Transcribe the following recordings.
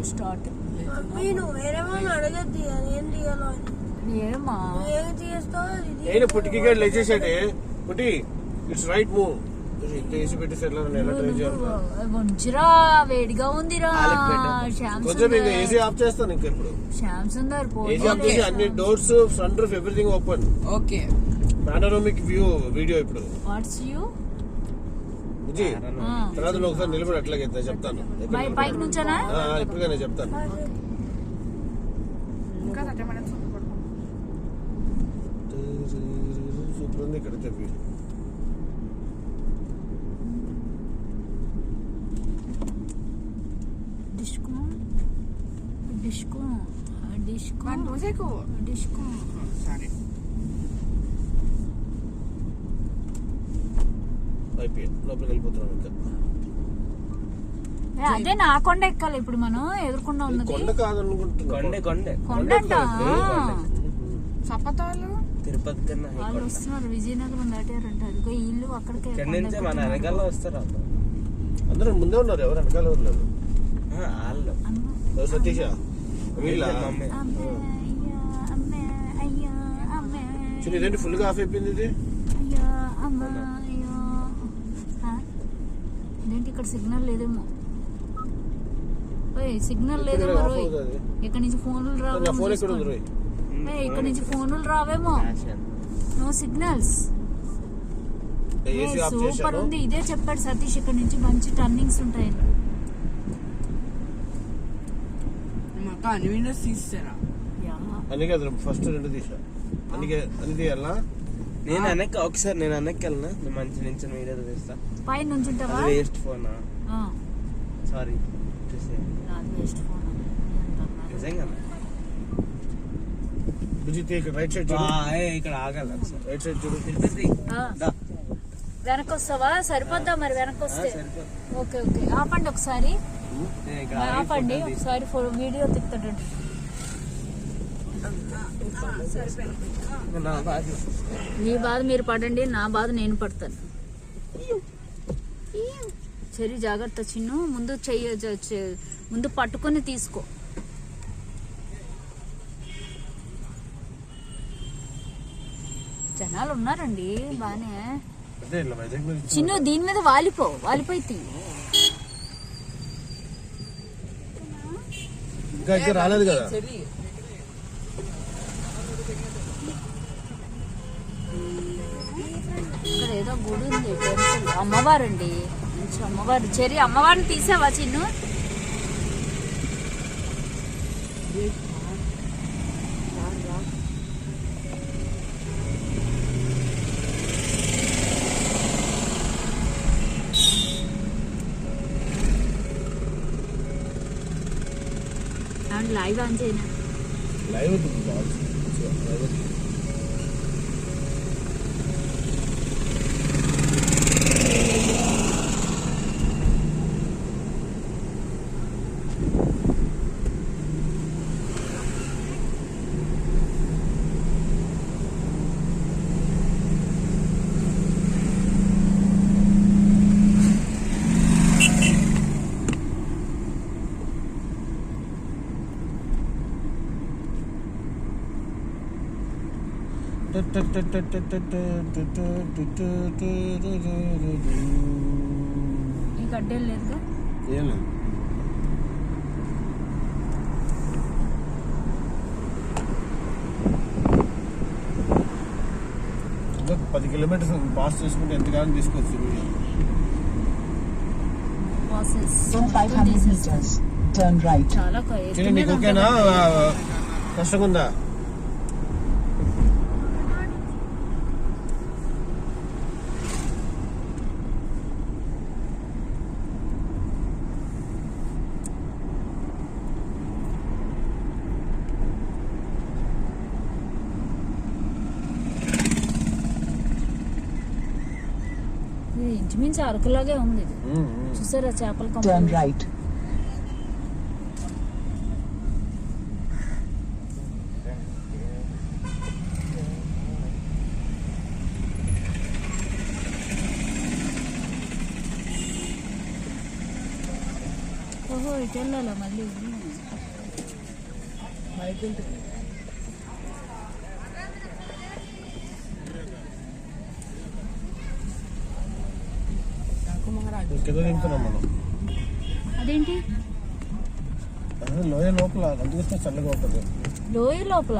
To start నేను వేరే వాళ్ళని అడగద్దు అది ఏం తీయాలో ఏమా ఏం తీస్తావు నేను పుట్టికి గడ్డలు వేసేసాడే పుట్టి ఇట్స్ రైట్ మూవ్ మంచిరా వేడిగా ఉందిరా. కొంచెం ఇంకా ఏసీ ఆఫ్ చేస్తాను ఇంకా ఇప్పుడు. శ్యామ్ సుందర్ ఏసీ ఆఫ్ చేసి అన్ని doors front roof everything open okay panoramic view video ఇప్పుడు. వాట్స్ యూ బుజ్జి తర్వాత నువ్వు ఒకసారి నిలబడి అట్లాగే చెప్తాను. ఎక్కడ పై పైకి నుంచానా? ఆ, ఇప్పుడుగా నేను చెప్తాను. ఇంకా థర్టీ మినిట్స్ ఉంది పడుకో. సూపర్ ఉంది ఇక్కడ చెప్పి. డిస్కో డిస్కో డిస్కో మరి నువ్వు చేయకు. డిస్కో సరే. అయిపోయి లోపలికి వెళ్ళిపోతున్నాను ఇంకా. అదే నా కొండ ఎక్కాలి ఇప్పుడు మనం. ఎదుర్కొండ ఉన్నది. కొండ కాదనుకుంటున్నా కొండే కొండే. కొండంట సప్పతోళ్ళు తిరుపతి కన్నా వాళ్ళు కొండ. వస్తున్నారు. విజయనగరం దాటారంట అదిగో ఈ ఇల్లు అక్కడికే ఇక్కడి కొండ నుంచే మన. వెనకాల వస్తారు అందరూ అందరూ ముందే ఉన్నారు. ఎవరు వెనకాల ఉన్నారు? వాళ్ళు. సతీష? వీళ్ళ? మమ్మీ అమ్మే, అయ్యా, అమ్మే, అయ్యా, అమ్మే. చిన్న ఇదేంటి ఫుల్గా ఆఫ్ అయిపోయింది ఇది? అయ్యా, అమ్మ? ఇదేంటి ఇక్కడ సిగ్నల్ లేదేమో? ఓయ్ సిగ్నల్ లేదేమో రోయ్. ఇక్కడ నుంచి ఫోన్లు రావేమో ఏయ్, ఇక్కడ నుంచి ఫోన్లు రావేమో. No signals. సూపర్ ఉంది. ఇదే చెప్పాడు సతీష్. ఇక్కడ నుంచి మంచి టర్నింగ్స్ ఉంటాయి. మాకు అన్ని. అందుకే అది ఫస్ట్ రెండు తీసా. అందుకే అన్ని తీయాలా నేను వెనక్కి ఒకసారి నేను వెనక్కి వెళ్ళినా? నేను మంచి నుంచి వీడియో తీస్తా. పైన అది వేస్ట్ ఫోన్ ఆ, సారీ వేస్ట్ ఫోన్ నిజంగా బుజ్జి తీ ఇక్కడ రైట్ సైడ్ చూడు. ఇక్కడ ఆగాలి ఒకసారి. రైట్ సైడ్ చూడు. తిరుపతి. దా. వెనక్కి వస్తావా సరిపోద్దా మరి వెనక్కి వస్తే. Okay okay. ఆపండి ఒకసారి. ఆపండి. ఒకసారి వీడియో తిప్పుతాడు. నా బాధ. మీ బాధ మీరు పడండి నా బాధ నేను పడతాను. సరే జాగ్రత్త చిన్ను ముందు చెయ్య ముందు పట్టుకొని తీసుకో. జనాలు ఉన్నారండి బానే. చిన్ను దీని మీద వాలిపో వాలిపోయి తీ. ఇంకా రాలేదు కదా? గుడి ఉంది టెంపుల్. అమ్మవారు అండి మంచి అమ్మవారు చెరి అమ్మవారిని తీసావా చిన్ను? లైవ్ ఆన్ చేయనా? లైవ్ లైవ్ ఏం లేదు. పది కిలోమీటర్స్ పాస్ చేసుకుంటే ఎంతకాలం తీసుకోవచ్చు video? Process In 500 meters, turn right. చాలా. కష్టంగా ఉందా? ఇది ఇంచుమించు అరకులాగే ఉంది ఇది చూసారా చేపల Turn కంపెనీ right. ఓ, ఓహో ఇటు వెళ్ళాలా మళ్ళీ బైక్ ఉంటుంది నాకు మహారాజు కింద దిగుతున్నాం మనం. అదేంటి? అదే లోయ లోపల అందుకే చల్లగా ఉంటుంది. లోయ లోపల?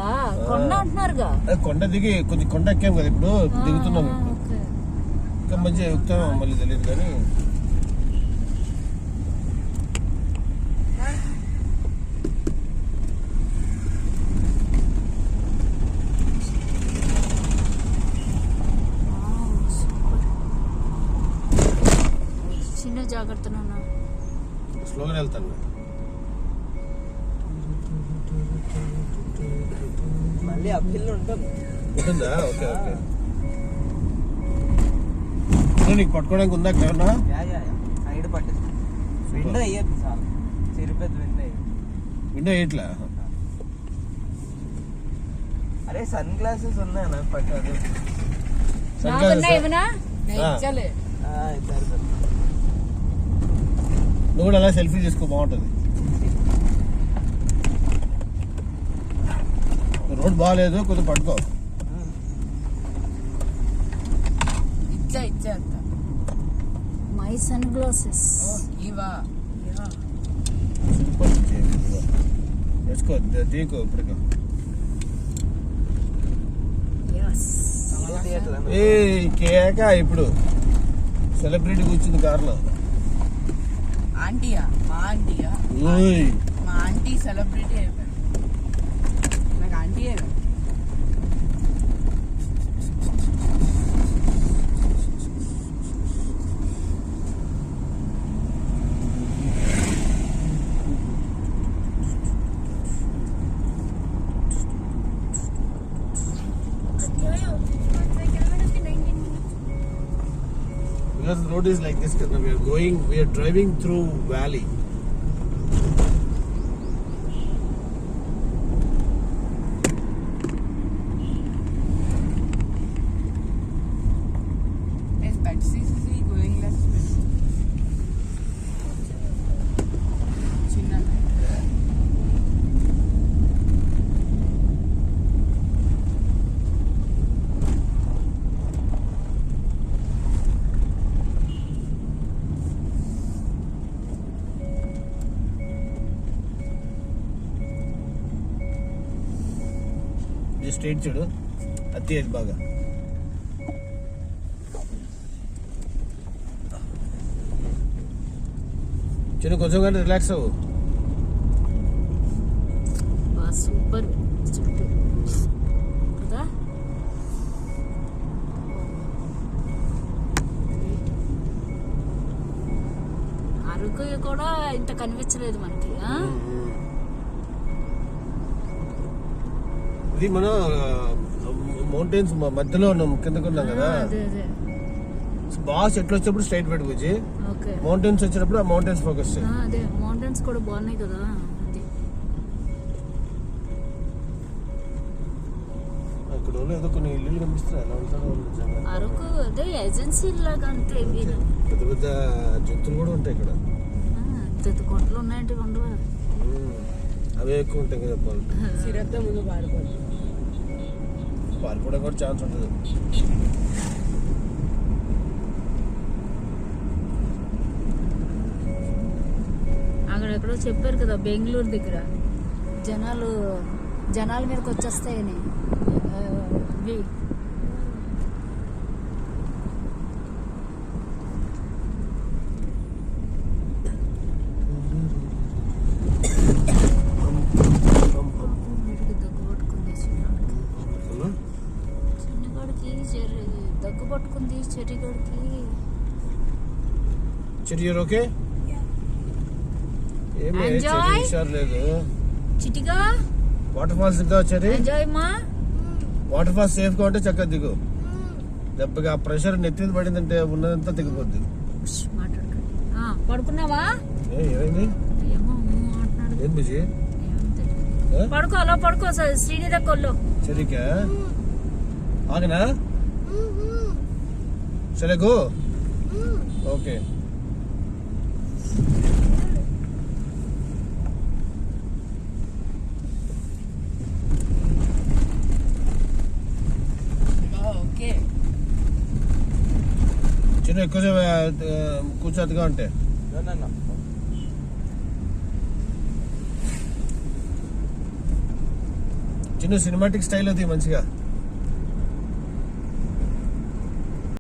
కొండ అంటున్నారుగా. కొండ దిగి కొంచెం కొండ ఎక్కాం కదా ఇప్పుడు దిగుతున్నాం ఇప్పుడు. ఇంకా మంచిగా ఎక్కుతాం మళ్ళీ తెలియదు కానీ వావ్, సూపర్. చిన్న జాగ్రత్త నాన్న స్లోగా వెళ్తాను. మళ్ళీ అప్పిల్ ఉంటుంది ఉంటుందా? Okay okay. నీకు పట్టుకోవడానికి ఉందా ఏమన్నా యా యా యా. సైడ్ పట్టేసి విండో అయ్యద్దు చాలు. చిరుపెద్ద విండో అయ్యదు విండో ఎయిట్లా అరే సన్ గ్లాసెస్ ఉన్నాయి నాకు పట్టదు ఇవనా నేను ఆ. ఇచ్చలే. సరిపోతుంది నువ్వు కూడా అలా సెల్ఫీ తీసుకో బాగుంటుంది. రోడ్ బాగాలేదు కొద్దిగా పట్టుకో. ఇచ్చా ఇచ్చా అంత. మై సన్ గ్లాసెస్ ఇవా. యా సూపర్ వేసుకో తీకో ఇప్పటికే. ఏ కేక ఇప్పుడు. సెలబ్రిటీ కూర్చుంది కార్లో. ఆంటీయా? మా ఆంటీయా? మా ఆంటీ సెలబ్రిటీ అయిపోయింది Because the road is like this, we are going, we are driving through valley. ఇది స్ట్రైట్ చూడు. అత్తి అది బాగా. చిన్న కొంచెం కానీ రిలాక్స్ అవ్వు. సూపర్. చుట్టూ కదా? అరకు కూడా ఇంత కనిపించలేదు మనకి ఇది మనం మౌంటైన్స్ మధ్యలో ఉన్నాం కిందకు ఉన్నాం కదా బాగా చెట్లు వచ్చినప్పుడు స్ట్రైట్ పెట్టుకోవచ్చు ఓకే. మౌంటైన్స్ వచ్చినప్పుడు ఆ మౌంటైన్స్ ఫోకస్ అదే మౌంటైన్స్ కూడా బాగున్నాయి కదా అక్కడ ఏదో కొన్ని ఇల్లు కనిపిస్తున్నాయి. అరకు అదే ఏజెన్సీ లాగా అంతే పెద్ద పెద్ద జంతువులు కూడా ఉంటాయి ఇక్కడ. ఇంత కొండలు ఉన్నాయంటే ఉండవు. అవే ఎక్కువ ఉంటాయి కదా చెప్పాలంటే సిరద్ద ముందు పారిపోతుంది పారిపోవడం కూడా ఛాన్స్ ఉంటుంది అక్కడ ఎక్కడో చెప్పారు కదా బెంగళూరు దగ్గర. జనాలు జనాల మీదకి వచ్చేస్తాయని. చిరి you're okay ఏమి లేదు. చిటిగా వాటర్ ఫాల్స్ దిగా చెరి ఎంజాయ్ మా. వాటర్ ఫాల్స్ సేఫ్గా ఉంటే చక్కగా దిగు. దెబ్బగా ప్రెషర్ నెత్తి మీద పడిందంటే ఉన్నదంతా దిగిపోద్ది. పడుకున్నావా? ఏ, ఏమైంది? ఏం బిజీ. పడుకో అలా పడుకో సార్ శ్రీనిధ కొల్లు. చెరికా ఆగనా? సరే గో. ఓకే. ఆ, ఆ, కూర్చోద్దుగా ఉంటే. చిన్న సినిమాటిక్ స్టైల్ అది మంచిగా.